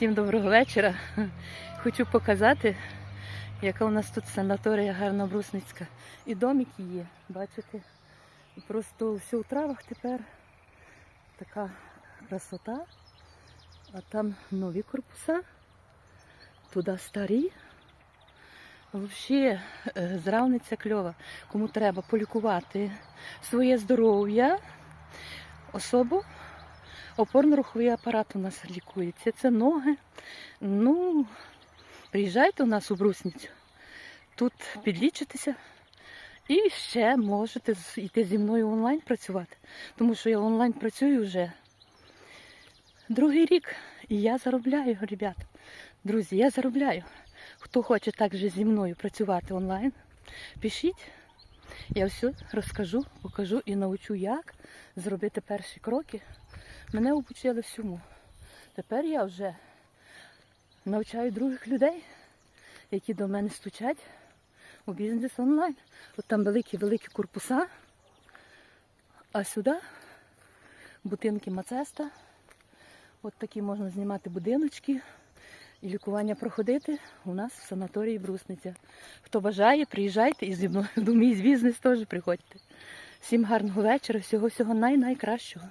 Всім доброго вечора. Хочу показати, яка у нас тут санаторія гарна брусницька. І домики є, бачите? Просто все у травах тепер така красота. А там нові корпуса, туди старі. Взагалі, зравниця кльова. Кому треба полікувати своє здоров'я, особу, опорно-руховий апарат у нас лікується. Це ноги. Ну, приїжджайте у нас у Брусницю. Тут підлічитеся. І ще можете йти зі мною онлайн працювати. Тому що я онлайн працюю вже другий рік. І я заробляю, ребят. Друзі, я заробляю. Хто хоче також зі мною працювати онлайн, пишіть. Я все розкажу, покажу і навчу, як зробити перші кроки. Мене обучили всьому. Тепер я вже навчаю других людей, які до мене стучать у бізнес онлайн. От там великі-великі корпуса, а сюди будинки Мацеста. От такі можна знімати будиночки і лікування проходити у нас в санаторії Брусниця. Хто бажає, приїжджайте і зі мною до мій бізнес теж приходьте. Всім гарного вечора, всього всього най-найкращого.